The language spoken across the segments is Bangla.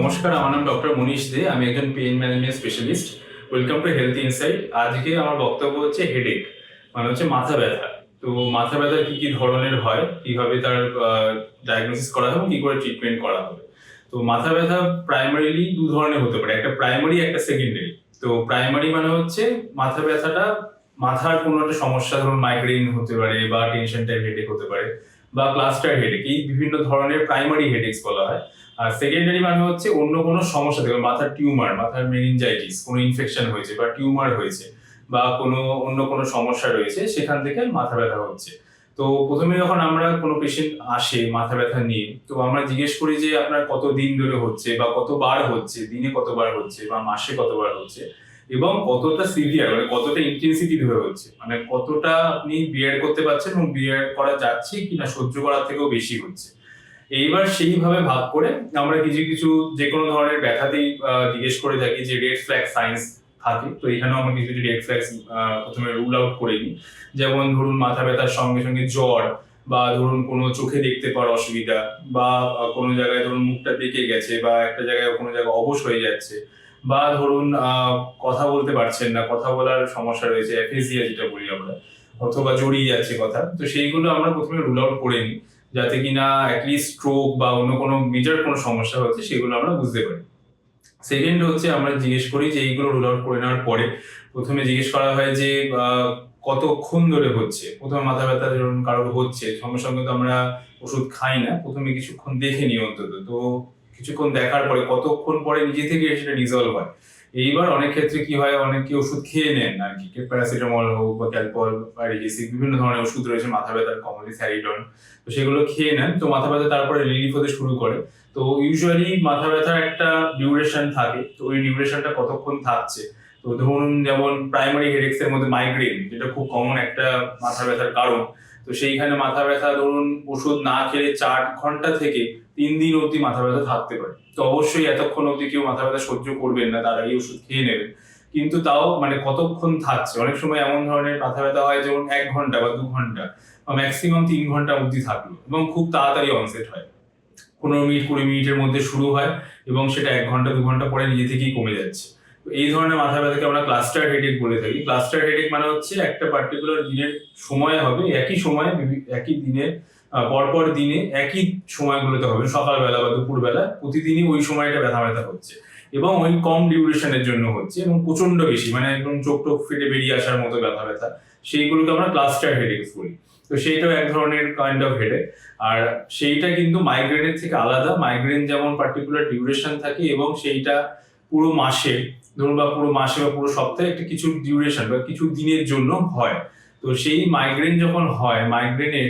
নমস্কার, আমার নাম ডক্টর মনীষ দে, আমি একজন pain management specialist. Welcome to Health Insight আজকে আমার বক্তব্য হচ্ছে হেডেক মানে হচ্ছে মাথা ব্যথা। তো মাথা ব্যথা কি কি ধরনের হয়, কীভাবে তার ডায়াগনোসিস করা হবে কি করে ট্রিটমেন্ট করা হবে? তো মাথা ব্যথা প্রাইমারিলি দু ধরনের হতে পারে, একটা প্রাইমারি একটা সেকেন্ডারি তো প্রাইমারি মানে হচ্ছে মাথা ব্যথাটা, মাথার কোনো একটা সমস্যা, ধরুন মাইগ্রেন হতে পারে বা টেনশন টাইপ হেডেক হতে পারে বা ক্লাস্টার হেডেক এই বিভিন্ন ধরনের প্রাইমারি হেডেক্স বলা হয়। আর সেকেন্ডারি মানে হচ্ছে অন্য কোনো সমস্যা থেকে, মাথার টিউমার মাথার মেনিনজাইটিস কোনো ইনফেকশন হয়েছে বা টিউমার হয়েছে বা কোনো, অন্য কোনো সমস্যা রয়েছে, সেখান থেকে মাথা ব্যথা হচ্ছে। তো প্রথমে যখন আমরা কোনো পেশেন্ট আসে মাথা ব্যথা নিয়ে, তো আমরা জিজ্ঞেস করি যে আপনার কত দিন ধরে হচ্ছে বা কতবার হচ্ছে, দিনে কতবার হচ্ছে বা মাসে কতবার হচ্ছে এবং কতটা সিভিয়ার মানে কতটা ইন্টেন্সিটি ধরে হচ্ছে মানে কতটা আপনি বিয়ার করতে পারছেন এবং বিয়ার করা যাচ্ছে কিনা সহ্য করার থেকেও বেশি হচ্ছে। এইবার সেইভাবে ভাগ করে আমরা কিছু কিছু যে কোনো ধরনের ব্যথাতেই জিজ্ঞেস করে থাকি যে রেড ফ্ল্যাগ সাইন্স থাকে। তো এখানেও আমরা কিছু কিছু রেড ফ্ল্যাগ প্রথমে রুল আউট করে নিই। যেমন ধরুন মাথা ব্যথার সঙ্গে সঙ্গে জ্বর বা ধরুন কোনো চোখে দেখতে পাওয়ার অসুবিধা বা কোনো জায়গায় ধরুন মুখটা পেকে গেছে বা একটা জায়গায় কোনো জায়গায় অবশ হয়ে যাচ্ছে বা ধরুন কথা বলতে পারছেন না, কথা বলার সমস্যা রয়েছে যেটা বলি আমরা, অথবা জড়িয়ে যাচ্ছে কথা। তো সেইগুলো আমরা প্রথমে রুল আউট করে নিই। যাতে কিনা অ্যাটলিস্ট স্ট্রোক বা অন্য কোনো মেজর কোনো সমস্যা হচ্ছে, সেগুলো আমরা বুঝতে পারি। সেকেন্ড হচ্ছে আমরা জিজ্ঞেস করি যে এইগুলো রুল আউট করে নেওয়ার পরে প্রথমে জিজ্ঞেস করা হয় যে কতক্ষণ ধরে হচ্ছে? প্রথমে মাথা ব্যথা ধরুন, কারোর হচ্ছে, সঙ্গে সঙ্গে তো আমরা ওষুধ খাই না, প্রথমে কিছুক্ষণ দেখে নিই অন্তত। তো কিছুক্ষণ দেখার পরে কতক্ষণ পরে নিজে থেকে সেটা রিজলভ হয়? এইবার অনেক ক্ষেত্রে কি হয়, অনেকে ওষুধ খেয়ে নেন আর কি। প্যারাসিটামল হোক বা ক্যালপল বা বিভিন্ন ধরনের ওষুধ রয়েছে, মাথা ব্যথার কমনলি স্যারিডন তো সেগুলো খেয়ে নেন। তো মাথা ব্যথা তারপরে রিলিফ হতে শুরু করে। তো ইউজুয়ালি মাথা ব্যথার একটা ডিউরেশন থাকে। তো ওই ডিউরেশনটা কতক্ষণ থাকছে? তো ধরুন যেমন প্রাইমারি হেডেক্স এর মধ্যে মাইগ্রেন যেটা খুব কমন একটা মাথা ব্যথার কারণ। তো সেইখানে মাথা ব্যথা ধরুন, ওষুধ না খেলে চার ঘণ্টা থেকে তিন দিন অবধি মাথা ব্যথা থাকতে পারে। তো অবশ্যই এতক্ষণ অবধি কেউ মাথা ব্যথা সহ্য করবেন না, তার আগে ওষুধ খেয়ে নেবেন। কিন্তু তাও মানে কতক্ষণ থাকছে? অনেক সময় এমন ধরনের মাথা ব্যথা হয় যেমন এক ঘণ্টা বা দু ঘণ্টা বা ম্যাক্সিমাম তিন ঘণ্টা অবধি থাকল এবং খুব তাড়াতাড়ি অনসেট হয়। পনেরো মিনিট, কুড়ি মিনিটের মধ্যে শুরু হয় এবং সেটা এক ঘণ্টা, দু ঘণ্টা পরে নিজে থেকেই কমে যাচ্ছে। এই ধরনের মাথা ব্যথাকে আমরা ক্লাস্টার হেডেক বলে থাকি। ক্লাস্টার হেডেক মানে হচ্ছে একটা পার্টিকুলার দিনের সময় হবে, একই সময়ে একই দিনে পরপর দিনে একই সময়গুলোতে হবে, সকালবেলা বা দুপুরবেলা। প্রতিদিনই ওই সময়টা ব্যথা ব্যথা হচ্ছে এবং ওই কম ডিউরেশনের জন্য হচ্ছে এবং প্রচণ্ড বেশি মানে একদম চোখ টোক ফেটে বেরিয়ে আসার মতো ব্যথা ব্যথা সেইগুলোকে আমরা ক্লাস্টার হেডেক্স বলি। তো সেইটাও এক ধরনের কাইন্ড অফ হেডেক আর সেইটা কিন্তু মাইগ্রেনের থেকে আলাদা। মাইগ্রেন যেমন পার্টিকুলার ডিউরেশন থাকে এবং সেইটা পুরো মাসে ধরুন বা পুরো মাসে বা পুরো সপ্তাহে একটা কিছু ডিউরেশন বা কিছু দিনের জন্য হয়। তো সেই মাইগ্রেন যখন হয় মাইগ্রেনের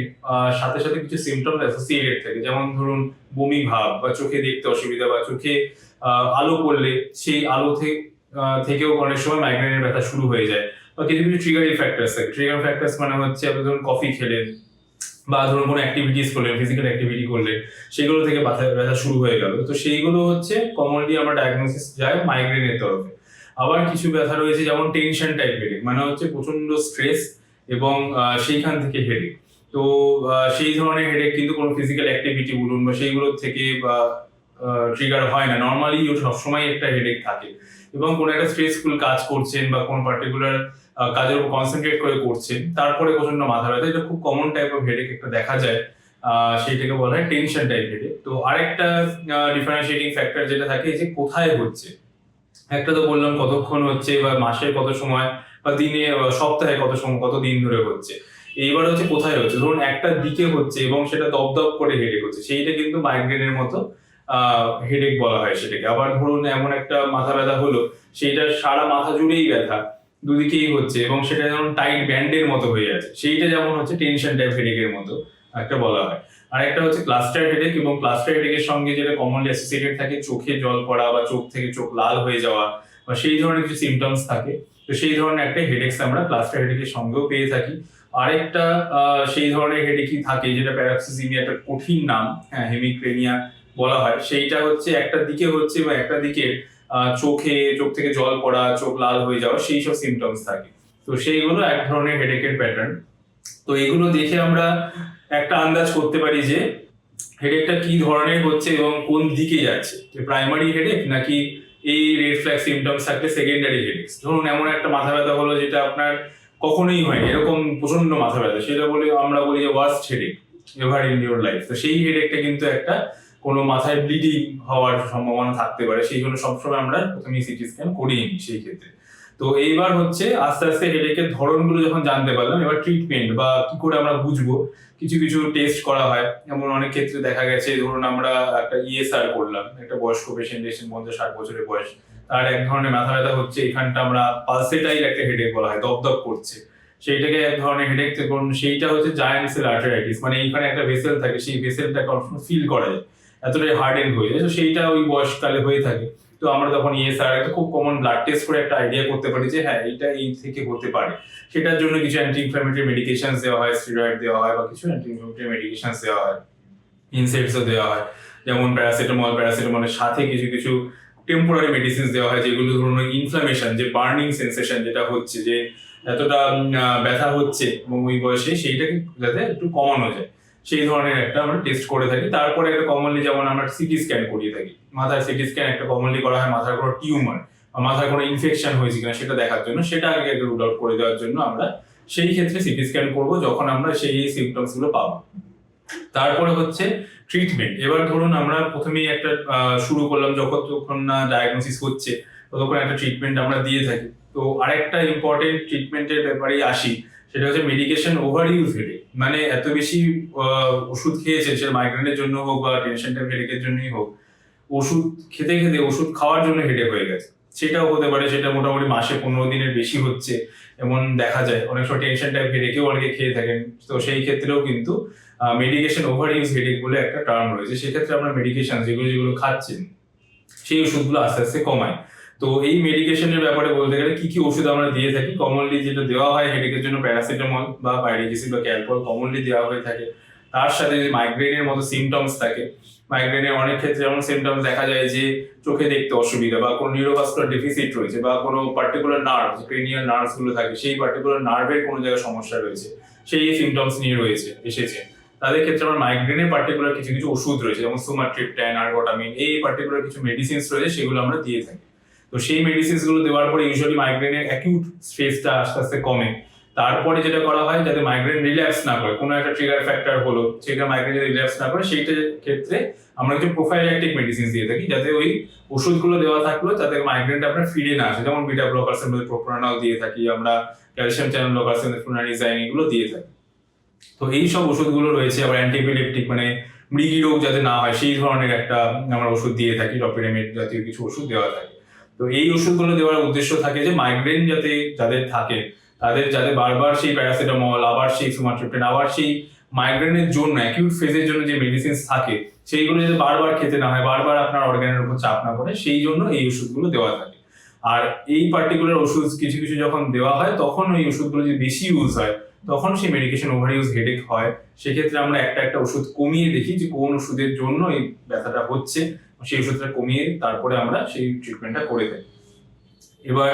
সাথে সাথে কিছু সিমটমস অ্যাসোসিয়েটেড থাকে। যেমন ধরুন বমি ভাব বা চোখে দেখতে অসুবিধা বা চোখে আলো পড়লে সেই আলো থেকেও অনেক সময় মাইগ্রেনের ব্যথা শুরু হয়ে যায়। বা কিছু কিছু ট্রিগারিং ফ্যাক্টরস থাকে। ট্রিগার ফ্যাক্টরস মানে হচ্ছে আপনি ধরুন কফি খেলেন বা ধরুন কোনো অ্যাক্টিভিটিস করলেন ফিজিক্যাল অ্যাক্টিভিটি করলে সেগুলো থেকে ব্যথা ব্যথা শুরু হয়ে গেল। তো সেইগুলো হচ্ছে কমনলি আমরা ডায়াগনোসিস যায় মাইগ্রেনের তরফে। আবার কিছু ব্যথা রয়েছে, যেমন টেনশন টাইপ হেডেক মানে হচ্ছে প্রচণ্ড স্ট্রেস এবং সেইখান থেকে হেডেক তো সেই ধরনের হেডেক কিন্তু কোনো ফিজিক্যাল অ্যাক্টিভিটি বলুন বা সেইগুলোর থেকে, বা ট্রিগার হয় না। নর্মালি ও সবসময় একটা হেডেক থাকে। এবং কোনো একটা স্ট্রেসফুল কাজ করছেন বা কোনো পার্টিকুলার কাজের উপর কনসেন্ট্রেট করে করছেন, তারপরে প্রচণ্ড মাথা ব্যথা, এটা খুব কমন টাইপ অফ হেডেক একটা দেখা যায়। সেইটাকে বলা হয় টেনশন টাইপ হেডেক তো আরেকটা ডিফারেন্সিয়েটিং ফ্যাক্টর যেটা থাকে যে কোথায় হচ্ছে। একটা তো বললাম কতক্ষণ হচ্ছে বা মাসে কত সময় বা দিনে সপ্তাহে কত সময় কত দিন ধরে হচ্ছে। এইবার হচ্ছে কোথায় হচ্ছে? ধরুন একটা দিকে হচ্ছে এবং সেটা দপদপ করে হেডেক হচ্ছে। সেইটা কিন্তু মাইগ্রেনের মতো হেডেক বলা হয় সেটাকে। আবার ধরুন এমন একটা মাথা ব্যথা হলো, সেইটা সারা মাথা জুড়েই ব্যথা, দুদিকেই হচ্ছে এবং সেটা যেমন টাইট ব্যান্ডের মতো হয়ে আছে, সেইটা যেমন হচ্ছে টেনশন টাইপ হেডেকের মতো একটা বলা হয়। আর একটা হচ্ছে ক্লাস্টার হেডেক এবং ক্লাস্টার হেডেকের সঙ্গে যেটা কমনলি অ্যাসোসিয়েটেড থাকে, চোখে জল পড়া বা চোখ থেকে চোখ লাল হয়ে যাওয়া বা সেই ধরনের কিছু সিমটমস থাকে, তো সেই ধরনের একটা হেডেক্স আমরা ক্লাস্টার হেডেকের সঙ্গেও পেয়ে থাকি। আরেকটা সেই ধরনের হেডেকই থাকে যেটা প্যারাক্সিসিমিয়া একটা কঠিন নাম হ্যাঁ হেমিক্রেনিয়া বলা হয়। সেইটা হচ্ছে একটা দিকে হচ্ছে বা একটা দিকে চোখে, চোখ থেকে জল পড়া, চোখ লাল হয়ে যাওয়া, সেই সব সিমটমস থাকে। তো সেইগুলো এক ধরনের হেডেকের প্যাটার্ন তো এগুলো দেখে আমরা একটা আন্দাজ করতে পারি যে হেডেকটা কি ধরনের হচ্ছে এবং কোন দিকে যাচ্ছে? যে প্রাইমারি হেডেক নাকি এই রেড ফ্ল্যাগ সিমটমস থাকলে সেকেন্ডারি হেডেক্স ধরুন এমন একটা মাথা ব্যথা হলো যেটা আপনার কখনোই হয়নি, এরকম প্রচণ্ড মাথা ব্যথা। সেটা বলে আমরা বলি যে worst headache ever in your life তো সেই হেডেকটা কিন্তু একটা কোনো মাথায় ব্লিডিং হওয়ার সম্ভাবনা থাকতে পারে। সেই জন্য সবসময় আমরা প্রথমে সিটি স্ক্যান করিয়ে নিই সেই ক্ষেত্রে। তো এইবার হচ্ছে আস্তে আস্তে হেডেকের ধরনগুলো যখন জানতে পারলাম, এবার ট্রিটমেন্ট বা কি করে আমরা বুঝব, কিছু কিছু টেস্ট করা হয়। এমন অনেক ক্ষেত্রে দেখা গেছে, ধরুন আমরা একটা ইএসআর করলাম, একটা বয়স্ক পেশেন্ট এসেছেন পঞ্চাশ ষাট বছরের বয়স, তার এক ধরনের মাথা ব্যথা হচ্ছে, এখানটা আমরা পালসেটাইল একটা হেডেক বলা হয়, দপদপ করছে। সেইটাকে এক ধরনের হেডেক করুন সেইটা হচ্ছে জায়ান্ট সেল আর্টারাইটিস মানে এইখানে একটা ভেসেল থাকে, সেই ভেসেলটাকে অনেক সময় ফিল করা যায়, এতটাই হার্ডেন হয়ে যায়। তো সেইটা ওই বয়সকালে হয়ে থাকে। তো আমরা তখন ইএসআর একটা খুব কমন ব্লাড টেস্ট করে একটা আইডিয়া করতে পারি যে হ্যাঁ এটা এই থেকে হতে পারে। সেটার জন্য কিছু অ্যান্টি ইনফ্লামেটরি মেডিকেশন দেওয়া হয় স্টেরয়েড দেওয়া হয় বা কিছু অ্যান্টি ইনফ্লামেটরি মেডিকেশন দেওয়া হয় ইনসেক্টসও দেওয়া হয়। যেমন প্যারাসিটামল প্যারাসিটামলের সাথে কিছু কিছু টেম্পোরারি মেডিসিন দেওয়া হয় যেগুলো ধরুন ইনফ্লামেশন যে বার্নিং সেন্সেশন যেটা হচ্ছে, যে এতটা ব্যথা হচ্ছে এবং ওই বয়সে সেইটাকে যাতে একটু কমানো যায়। সেই ধরনের একটা আমরা টেস্ট করে থাকি। তারপরে একটা কমনলি যেমন আমরা সিটি স্ক্যান করিয়ে থাকি। মাথার সিটি স্ক্যান একটা কমনলি করা হয়, মাথার কোনো টিউমার বা মাথার কোনো ইনফেকশন হয়েছে কিনা সেটা দেখার জন্য, সেটা আগে রুল আউট করে দেওয়ার জন্য আমরা সেই ক্ষেত্রে সিটি স্ক্যান করব, যখন আমরা সেই সিমটমসগুলো পাবো। তারপরে হচ্ছে ট্রিটমেন্ট এবার ধরুন আমরা প্রথমেই একটা শুরু করলাম যখন না ডায়াগনোসিস হচ্ছে, ততক্ষণ একটা ট্রিটমেন্ট আমরা দিয়ে থাকি। তো আরেকটা ইম্পর্টেন্ট ট্রিটমেন্টের ব্যাপারে আসি, সেটা হচ্ছে মেডিকেশন ওভার ইউজ হেডে মানে এত বেশি ওষুধ খেয়েছে সে মাইগ্রেনের জন্য হোক বা টেনশন টাইপ হেডেকের জন্যই হোক, ওষুধ খেতে খেতে, ওষুধ খাওয়ার জন্য হেডেক হয়ে গেছে। সেটাও হতে পারে, সেটা মোটামুটি মাসে পনেরো দিনের বেশি হচ্ছে, এমন দেখা যায়। অনেক সময় টেনশন টাইপ হেডেকেও অনেকে খেয়ে থাকেন। তো সেই ক্ষেত্রেও কিন্তু মেডিকেশন ওভার ইউজ হেডেক বলে একটা টার্ম রয়েছে। সেক্ষেত্রে আমরা মেডিকেশন যেগুলো যেগুলো খাচ্ছেন, সেই ওষুধগুলো আস্তে আস্তে কমায়। তো এই মেডিকেশনের ব্যাপারে বলতে গেলে কি কি ওষুধ আমরা দিয়ে থাকি? কমনলি যেটা দেওয়া হয় হেডেকের জন্য প্যারাসিটামল বা পাইরিজিসিন বা ক্যালপল কমনলি দেওয়া হয়ে থাকে। তার সাথে যে মাইগ্রেনের মতো সিমটমস থাকে মাইগ্রেনের অনেক ক্ষেত্রে যেমন সিমটমস দেখা যায় যে চোখে দেখতে অসুবিধা বা কোনো নিউরোভাস্কুলার ডেফিসিট রয়েছে বা কোনো পার্টিকুলার নার্ভ ক্রেনিয়াল নার্ভসগুলো থাকে, সেই পার্টিকুলার নার্ভের কোনো জায়গায় সমস্যা রয়েছে, সেই সিমটমস নিয়ে রয়েছে, এসেছে। তাদের ক্ষেত্রে আমার মাইগ্রেনের পার্টিকুলার কিছু কিছু ওষুধ রয়েছে, যেমন সুমাট্রিপটাইন আর্গোটামিন এই পার্টিকুলার কিছু মেডিসিনস রয়েছে, সেগুলো আমরা দিয়ে থাকি। তো সেই মেডিসিনসগুলো দেওয়ার পরে ইউজুয়ালি মাইগ্রেনের অ্যাকিউট স্ট্রেসটা আস্তে আস্তে কমে। তারপরে যেটা করা হয় যাতে মাইগ্রেন রিল্যাক্স না করে, কোনো একটা ট্রিগার ফ্যাক্টর হলো, সেটা মাইগ্রেন যদি রিল্যাক্স না করে সেইটার ক্ষেত্রে আমরা কিছু প্রোফাইল্যাকটিক মেডিসিন দিয়ে থাকি, যাতে ওই ওষুধগুলো দেওয়া থাকল যাতে মাইগ্রেনটা আপনার ফিরে না আসে। যেমন বিটা ব্লকার্স এর মধ্যে প্রোপ্রানল দিয়ে থাকি, আমরা ক্যালসিয়াম চ্যানেল ব্লকার্স এর মধ্যে এগুলো দিয়ে থাকি। তো এই সব ওষুধগুলো রয়েছে, আবার অ্যান্টিপিলেপটিক মানে মৃগী রোগ যাতে না হয়, সেই ধরনের একটা আমরা ওষুধ দিয়ে থাকি ডপিরামিড জাতীয় কিছু ওষুধ দেওয়া থাকে। তো এই ওষুধগুলো দেওয়ার উদ্দেশ্য থাকে যে মাইগ্রেন যাতে যাদের থাকে, তাদের যাতে বারবার সেই প্যারাসিটামল আবার সেই সুমাট্রিপটেন আবার সেই মাইগ্রেনের জন্য অ্যাকিউট ফেজের জন্য যে মেডিসিন থাকে, সেইগুলো যাতে বারবার খেতে না হয়, বারবার আপনার অর্গানের উপর চাপ না পড়ে, সেই জন্য এই ওষুধগুলো দেওয়া থাকে। আর এই পার্টিকুলার ওষুধ কিছু কিছু যখন দেওয়া হয়, তখন ওই ওষুধগুলো যদি বেশি ইউজ হয়, তখন সেই মেডিকেশন ওভার ইউজ হেডেক হয়। সেক্ষেত্রে আমরা একটা একটা ওষুধ কমিয়ে দেখি যে কোন ওষুধের জন্য এই ব্যথাটা হচ্ছে। সেই ওষুধটা কমিয়ে তারপরে আমরা সেই ট্রিটমেন্টটা করে থাকি এবার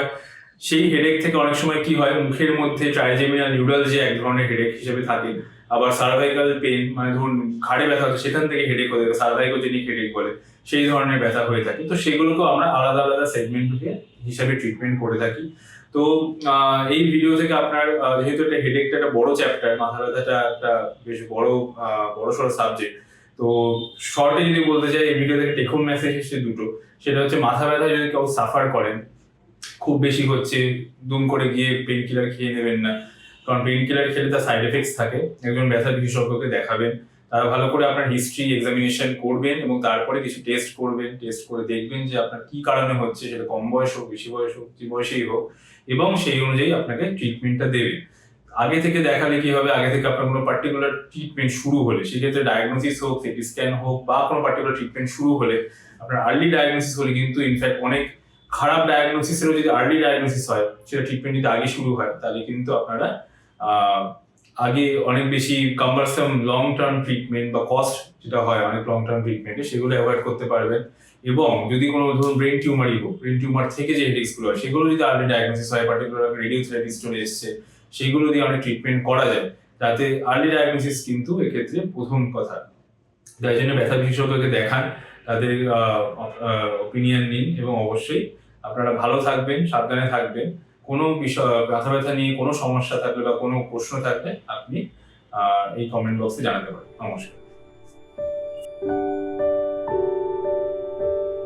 সেই হেডেক থেকে অনেক সময় কি হয়, মুখের মধ্যে ট্রাইজেমিনাল নিউরাল যে এক ধরনের হেডেক হিসেবে থাকে, আবার সার্ভাইকাল পেন মানে ধরুন ঘাড়ে ব্যথা হচ্ছে, সেখান থেকে হেডেক হয়ে থাকে সার্ভাইকোজেনিক হেডেক বলে, সেই ধরনের ব্যথা হয়ে থাকে। তো সেগুলোকেও আমরা আলাদা আলাদা সেগমেন্টকে হিসাবে ট্রিটমেন্ট করে থাকি। তো এই ভিডিও থেকে আপনার যেহেতু একটা হেডেকটা একটা বড় চ্যাপ্টার মাথা ব্যথাটা একটা বেশ বড় বড় সড়ো সাবজেক্ট তো শর্টে যদি বলতে চাই, এই ভিডিও থেকে টেক হোম মেসেজ এসেছে দুটো। সেটা হচ্ছে, মাথা ব্যথা যদি কেউ সাফার করেন, খুব বেশি হচ্ছে, দুম করে গিয়ে পেন কিলার খেয়ে নেবেন না। কারণ পেন কিলার খেলে তার সাইড এফেক্টস থাকে। একজন ব্যথা বিশেষজ্ঞকে দেখাবেন। তারা ভালো করে আপনার হিস্ট্রি এক্সামিনেশন করবেন এবং তারপরে কিছু টেস্ট করবেন। টেস্ট করে দেখবেন যে আপনার কি কারণে হচ্ছে, সেটা কম বয়স হোক, বেশি বয়স হোক যে বয়সেই হোক। এবং সেই অনুযায়ী আপনাকে ট্রিটমেন্টটা দেবে। আগে থেকে দেখালে কি হবে? আগে থেকে আপনার কোনো পার্টিকুলার ট্রিটমেন্ট শুরু হলে, সেক্ষেত্রে ডায়াগনোসিস হোক সিটি স্ক্যান হোক, বা কোনো পার্টিকুলার ট্রিটমেন্ট শুরু হলে, আপনার আর্লি ডায়াগনোসিস হলে কিন্তু ইনফ্যাক্ট অনেক খারাপ ডায়াগনোসিসেরও যদি আর্লি ডায়াগনোসিস হয়, সেটা ট্রিটমেন্ট যদি আগে শুরু হয়, তাহলে কিন্তু আপনারা আগে অনেক বেশি কাম্বারসাম লং টার্ম ট্রিটমেন্ট বা কস্ট যেটা হয়, অনেক লং টার্ম ট্রিটমেন্টে সেগুলো অ্যাভয়েড করতে পারবেন। এবং যদি কোনো ধরুন ব্রেন টিউমারই হোক ব্রেন টিউমার থেকে যে হেডেক্সগুলো হয়, সেগুলো যদি আর্লি ডায়াগনোসিস হয় পার্টিকুলার রেডিও থেরাপি চলে এসছে সেগুলো দিয়ে অনেক ট্রিটমেন্ট করা যায়। যাতে আর্লি ডায়াগনোসিস কিন্তু এক্ষেত্রে প্রথম কথা। তাই জন্য ব্যথা বিশেষজ্ঞকে দেখান, তাদের ওপিনিয়ন নিন এবং অবশ্যই আপনারা ভালো থাকবেন, সাবধানে থাকবেন। কোনো বিষয়, ব্যথা ব্যথা নিয়ে কোনো সমস্যা থাকলে বা কোনো প্রশ্ন থাকলে আপনি এই কমেন্ট বক্সে জানাতে পারেন। নমস্কার।